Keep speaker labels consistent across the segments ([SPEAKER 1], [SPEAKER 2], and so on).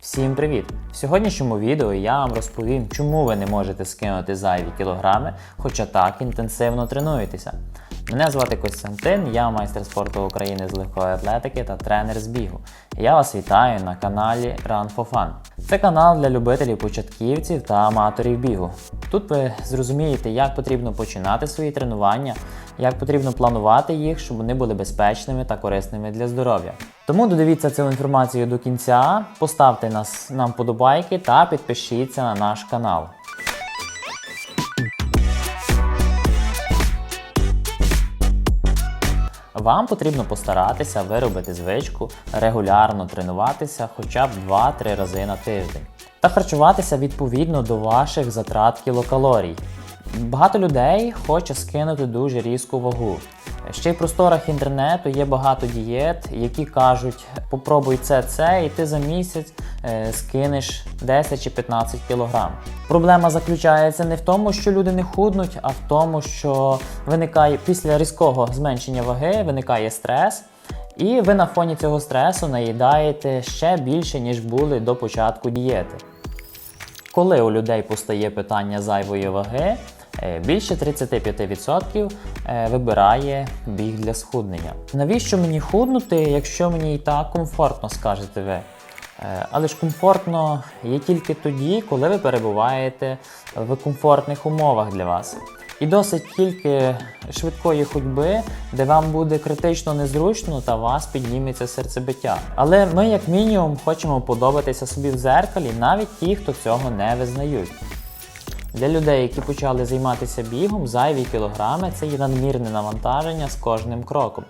[SPEAKER 1] Всім привіт! В сьогоднішньому відео я вам розповім, чому ви не можете скинути зайві кілограми, хоча так інтенсивно тренуєтеся. Мене звати Костянтин, я майстер спорту України з легкої атлетики та тренер з бігу. Я вас вітаю на каналі Run for Fun. Це канал для любителів початківців та аматорів бігу. Тут ви зрозумієте, як потрібно починати свої тренування, як потрібно планувати їх, щоб вони були безпечними та корисними для здоров'я. Тому додивіться цю інформацію до кінця, поставте нас, нам подобайки та підпишіться на наш канал. Вам потрібно постаратися виробити звичку регулярно тренуватися хоча б 2-3 рази на тиждень та харчуватися відповідно до ваших затрат кілокалорій. Багато людей хоче скинути дуже різку вагу. Ще й в просторах інтернету є багато дієт, які кажуть, попробуй це, це, і ти за місяць скинеш 10 чи 15 кілограм. Проблема заключається не в тому, що люди не худнуть, а в тому, що виникає після різкого зменшення ваги виникає стрес, і ви на фоні цього стресу наїдаєте ще більше, ніж були до початку дієти. Коли у людей постає питання зайвої ваги, е, більше 35% е, вибирає біг для схуднення. Навіщо мені худнути, якщо мені і так комфортно, скажете ви? Е, Але ж комфортно є тільки тоді, коли ви перебуваєте в комфортних умовах для вас. І досить тільки швидкої ходьби, де вам буде критично незручно та вас підніметься серцебиття. Але ми, як мінімум, хочемо подобатися собі в зеркалі, навіть ті, хто цього не визнають. Для людей, які почали займатися бігом, зайві кілограми це є надмірне навантаження з кожним кроком.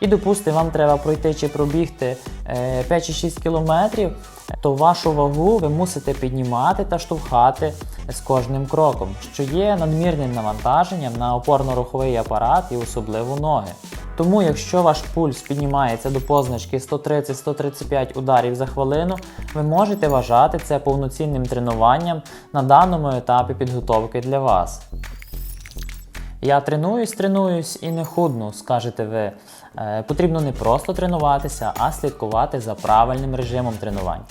[SPEAKER 1] І допустимо, вам треба пройти чи пробігти е, 5 чи 6 кілометрів, то вашу вагу ви мусите піднімати та штовхати з кожним кроком, що є надмірним навантаженням на опорно-руховий апарат і особливо ноги. Тому, якщо ваш пульс піднімається до позначки 130-135 ударів за хвилину, ви можете вважати це повноцінним тренуванням на даному етапі підготовки для вас. Я тренуюсь, тренуюсь і не худну, скажете ви. Е, потрібно не просто тренуватися, а слідкувати за правильним режимом тренувань.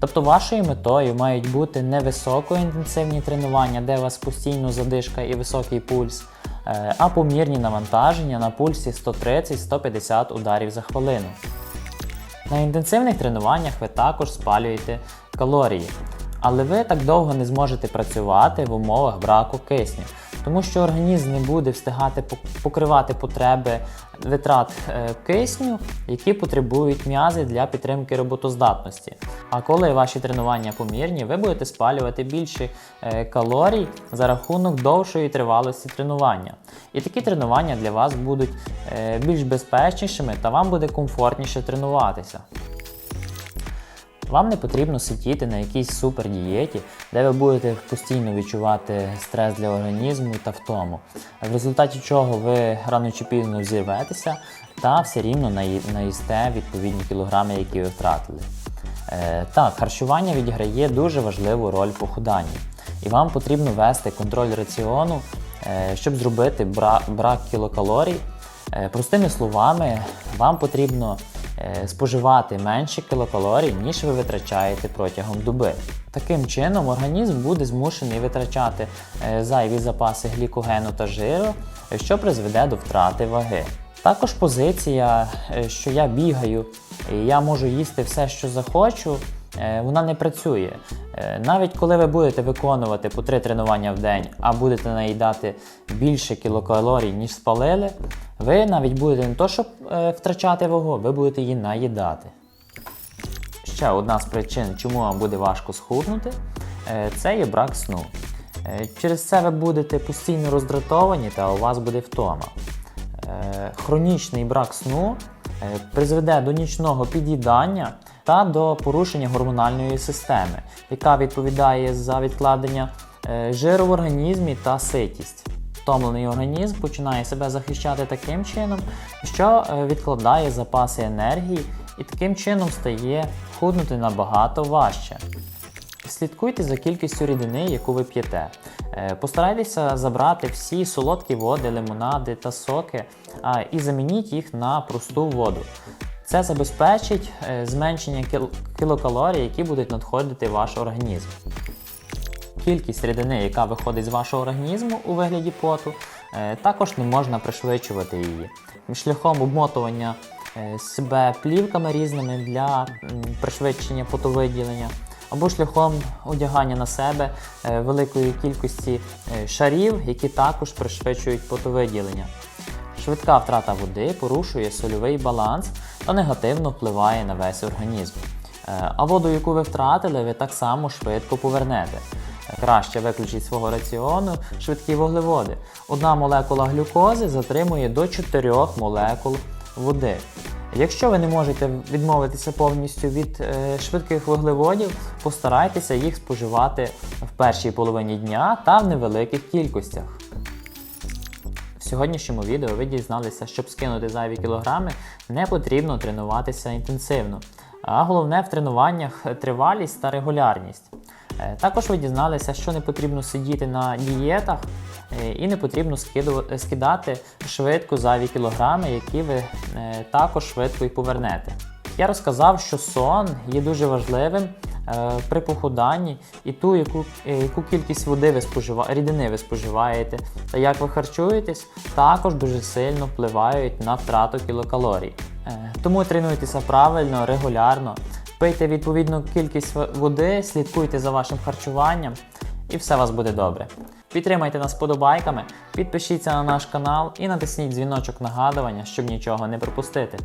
[SPEAKER 1] Тобто вашою метою мають бути не високоінтенсивні тренування, де у вас постійно задишка і високий пульс, е, а помірні навантаження на пульсі 130-150 ударів за хвилину. На інтенсивних тренуваннях ви також спалюєте калорії, але ви так довго не зможете працювати в умовах браку кисню, тому що організм не буде встигати пок- покривати потреби витрат е, кисню, які потребують м'язи для підтримки роботоздатності. А коли ваші тренування помірні, ви будете спалювати більше е, калорій за рахунок довшої тривалості тренування. І такі тренування для вас будуть е, більш безпечнішими та вам буде комфортніше тренуватися. Вам не потрібно сидіти на якійсь супердієті, де ви будете постійно відчувати стрес для організму та втому, в результаті чого ви рано чи пізно взірветеся та все рівно наїсте відповідні кілограми, які ви втратили. Е, так, харчування відіграє дуже важливу роль в похуданні, і вам потрібно вести контроль раціону, е, щоб зробити бра- брак кілокалорій. Е, Простими словами, вам потрібно споживати менше кілокалорій, ніж ви витрачаєте протягом доби. Таким чином, організм буде змушений витрачати е, зайві запаси глікогену та жиру, е, що призведе до втрати ваги. Також позиція, е, що я бігаю і я можу їсти все, що захочу, е, вона не працює. Е, Навіть коли ви будете виконувати по три тренування в день, а будете наїдати більше кілокалорій, ніж спалили, ви навіть будете не то, щоб е, втрачати вагу, ви будете її наїдати. Ще одна з причин, чому вам буде важко схуднути, е, це є брак сну. Е, Через це ви будете постійно роздратовані та у вас буде втома. Е, Хронічний брак сну е, призведе до нічного під'їдання та до порушення гормональної системи, яка відповідає за відкладення е, жиру в організмі та ситість. Втомлений організм починає себе захищати таким чином, що е, відкладає запаси енергії і таким чином стає худнути набагато важче. Слідкуйте за кількістю рідини, яку ви п'єте. Е, Постарайтеся забрати всі солодкі води, лимонади та соки і замініть їх на просту воду. Це забезпечить е, зменшення кілокалорій, які будуть надходити в ваш організм. Кількість рідини, яка виходить з вашого організму у вигляді поту, е, також не можна пришвидшувати її. Шляхом обмотування е, себе плівками різними для пришвидшення потовиділення, або шляхом одягання на себе великої кількості шарів, які також пришвидшують потовиділення. Швидка втрата води порушує сольовий баланс та негативно впливає на весь організм. Е, А воду, яку ви втратили, ви так само швидко повернете. Краще виключіть свого раціону швидкі вуглеводи. Одна молекула глюкози затримує до 4 молекул води. Якщо ви не можете відмовитися повністю від е, швидких вуглеводів, постарайтеся їх споживати в першій половині дня та в невеликих кількостях. Сьогоднішньому відео ви дізналися, щоб скинути зайві кілограми, не потрібно тренуватися інтенсивно. А головне в тренуваннях тривалість та регулярність. Е, Також ви дізналися, що не потрібно сидіти на дієтах е, і не потрібно скидати швидко зайві кілограми, які ви е, також швидко і повернете. Я розказав, що сон є дуже важливим при похуданні і ту, яку, е, яку кількість води ви спожива... рідини ви споживаєте та як ви харчуєтесь, також дуже сильно впливають на втрату кілокалорій. Е, Тому тренуйтеся правильно, регулярно, пийте відповідну кількість води, слідкуйте за вашим харчуванням і все у вас буде добре. Підтримайте нас подобайками, підпишіться на наш канал і натисніть дзвіночок нагадування, щоб нічого не пропустити.